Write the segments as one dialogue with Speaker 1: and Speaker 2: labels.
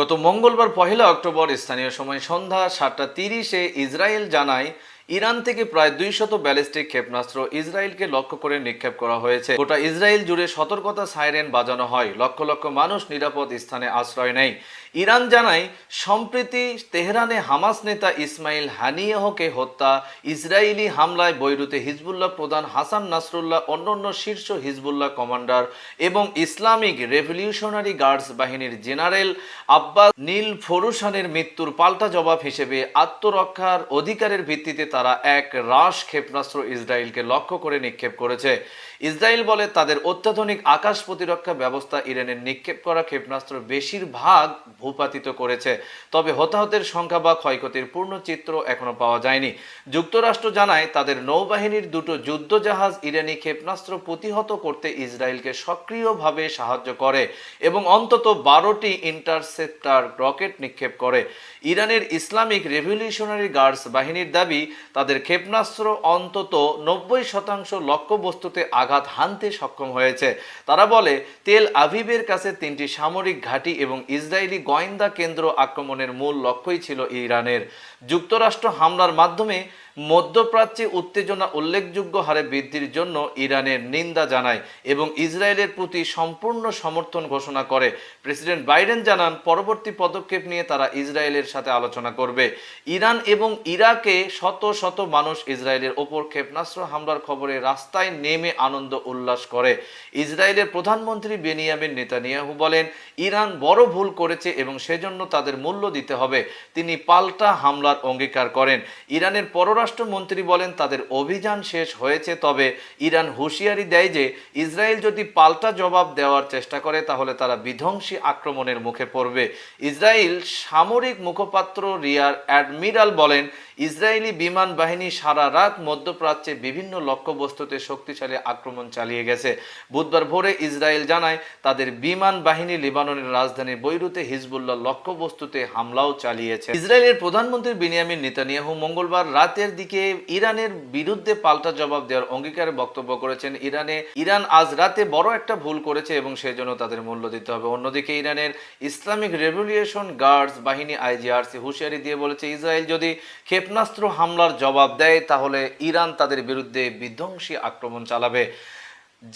Speaker 1: গত মঙ্গলবার পহেলা অক্টোবর স্থানীয় সময় সন্ধ্যা সাতটা তিরিশে ইসরায়েল জানায় ইরান থেকে প্রায় দুই শত ব্যালিস্টিক ক্ষেপণাস্ত্র ইসরায়েলকে লক্ষ্য করে নিক্ষেপ করা হয়েছে গোটা ইসরায়েল জুড়ে সতর্কতা সাইরেন বাজানো হয় লক্ষ লক্ষ মানুষ নিরাপদ স্থানে আশ্রয় নেয় ইরান জানায় সম্প্রীতি তেহরানে হামাস নেতা ইসমাইল হানিয়াহকে হত্যা ইসরায়েলি হামলায় বৈরুতে হিজবুল্লাহ প্রধান হাসান নাসরুল্লাহ অন্যান্য শীর্ষ হিজবুল্লাহ কমান্ডার এবং ইসলামিক রেভলিউশনারি গার্ডস বাহিনীর জেনারেল আব্বাস নীল ফরুসানের মৃত্যুর পাল্টা জবাব হিসেবে আত্মরক্ষার অধিকারের ভিত্তিতে তার তারা এক রাশ ক্ষেপণাস্ত্র ইসরায়েলকে লক্ষ্য করে নিক্ষেপ করেছে ইসরায়েল বলে তাদের অত্যাধুনিক আকাশ প্রতিরক্ষা ব্যবস্থা ইরানের নিক্ষেপ করা ক্ষেপণাস্ত্র বেশিরভাগ ভূপাতিত করেছে তবে হতাহতের সংখ্যা বা ক্ষয়ক্ষতির পূর্ণ চিত্র এখনো পাওয়া যায়নি যুক্তরাষ্ট্র জানায় তাদের নৌবাহিনীর দুটো যুদ্ধজাহাজ ইরানি ক্ষেপণাস্ত্র প্রতিহত করতে ইসরায়েলকে সক্রিয়ভাবে সাহায্য করে এবং অন্তত বারোটি ইন্টারসেপ্টার রকেট নিক্ষেপ করে ইরানের ইসলামিক রেভলিউশনারি গার্ডস বাহিনীর দাবি তাদের ক্ষেপণাস্ত্র অন্তত নব্বই শতাংশ লক্ষ্যবস্তুতে আঘাত হানতে সক্ষম হয়েছে তারা বলে তেল আভিবের কাছে তিনটি সামরিক ঘাঁটি এবং ইসরায়েলি গোয়েন্দা কেন্দ্র আক্রমণের মূল লক্ষ্যই ছিল ইরানের যুক্তরাষ্ট্র হামলার মাধ্যমে মধ্যপ্রাচ্যে উত্তেজনা উল্লেখযোগ্য হারে বৃদ্ধির জন্য ইরানের নিন্দা জানায় এবং ইসরায়েলের প্রতি সম্পূর্ণ সমর্থন ঘোষণা করে প্রেসিডেন্ট বাইডেন জানান পরবর্তী পদক্ষেপ নিয়ে তারা ইসরায়েলের সাথে আলোচনা করবে ইরান এবং ইরাকে শত শত মানুষ ইসরায়েলের ওপর ক্ষেপণাস্ত্র হামলার খবরে রাস্তায় নেমে আনন্দ উল্লাস করে ইসরায়েলের প্রধানমন্ত্রী বেনিয়ামিন নেতানিয়াহু বলেন ইরান বড় ভুল করেছে এবং সেজন্য তাদের মূল্য দিতে হবে তিনি পাল্টা হামলার অঙ্গীকার করেন ইরানের পর পররাষ্ট্রমন্ত্রী বলেন তাদের অভিযান শেষ হয়েছে তবে ইরান হুঁশিয়ারি দেয় যে ইসরায়েল যদি পাল্টা জবাব দেওয়ার চেষ্টা করে তাহলে তারা বিধ্বংসী আক্রমণের মুখে পড়বে ইসরায়েল সামরিক মুখপাত্র রিয়ার অ্যাডমিরাল বলেন ইসরায়েলি বিমান বাহিনী সারা রাত মধ্যপ্রাচ্যে বিভিন্ন লক্ষ্যবস্তুতে শক্তিশালী আক্রমণ চালিয়ে গেছে বুধবার ভোরে ইসরায়েল জানায় তাদের বিমান বাহিনী লেবাননের রাজধানী বৈরুতে হিজবুল্লাহ লক্ষ্যবস্তুতে হামলাও চালিয়েছে ইসরায়েলের প্রধানমন্ত্রী বিনিয়ামিন নেতানিয়াহু মঙ্গলবার রাতের দিকে ইরানের বিরুদ্ধে পাল্টা জবাব দেওয়ার অঙ্গীকারে বক্তব্য করেছেন ইরানে ইরান আজ রাতে বড় একটা ভুল করেছে এবং সেজন্য তাদের মূল্য দিতে হবে অন্যদিকে ইরানের ইসলামিক রেভলিউশন গার্ডস বাহিনী আইজিআরসি হুঁশিয়ারি দিয়ে বলেছে ইসরায়েল যদি ক্ষেপ ক্ষেপণাস্ত্র হামলার জবাব দেয় তাহলে ইরান তাদের বিরুদ্ধে বিধ্বংসী আক্রমণ চালাবে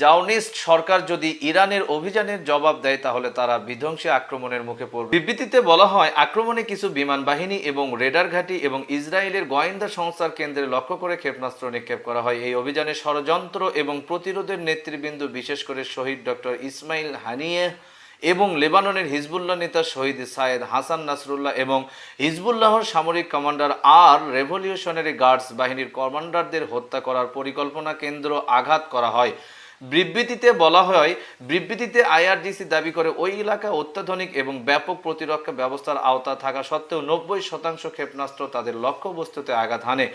Speaker 1: জাওনিস্ট সরকার যদি ইরানের অভিযানের জবাব দেয় তাহলে তারা বিধ্বংসী আক্রমণের মুখে পড়বে বিবৃতিতে বলা হয় আক্রমণে কিছু বিমান বাহিনী এবং রেডার ঘাঁটি এবং ইসরায়েলের গোয়েন্দা সংস্থার কেন্দ্রে লক্ষ্য করে ক্ষেপণাস্ত্র নিক্ষেপ করা হয় এই অভিযানে ষড়যন্ত্র এবং প্রতিরোধের নেতৃবৃন্দ বিশেষ করে শহীদ ডক্টর ইসমাইল হানিয়ে এবং লেবাননের হিজবুল্লাহ নেতা শহীদ সায়েদ হাসান নাসরুল্লাহ এবং হিজবুল্লাহর সামরিক কমান্ডার আর রেভলিউশনারি গার্ডস বাহিনীর কমান্ডারদের হত্যা করার পরিকল্পনা কেন্দ্র আঘাত করা হয় বিবৃতিতে বলা হয় বিবৃতিতে আইআরডিসি দাবি করে ওই এলাকা অত্যাধুনিক এবং ব্যাপক প্রতিরক্ষা ব্যবস্থার আওতা থাকা সত্ত্বেও নব্বই শতাংশ ক্ষেপণাস্ত্র তাদের লক্ষ্যবস্তুতে আঘাত হানে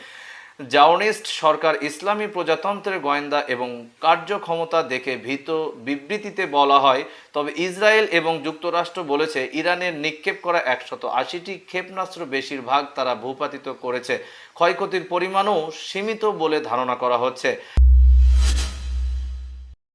Speaker 1: জাওনিস্ট সরকার ইসলামী প্রজাতন্ত্রের গোয়েন্দা এবং কার্যক্ষমতা দেখে ভীত বিবৃতিতে বলা হয় তবে ইসরায়েল এবং যুক্তরাষ্ট্র বলেছে ইরানের নিক্ষেপ করা একশত আশিটি ক্ষেপণাস্ত্র বেশিরভাগ তারা ভূপাতিত করেছে ক্ষয়ক্ষতির পরিমাণও সীমিত বলে ধারণা করা হচ্ছে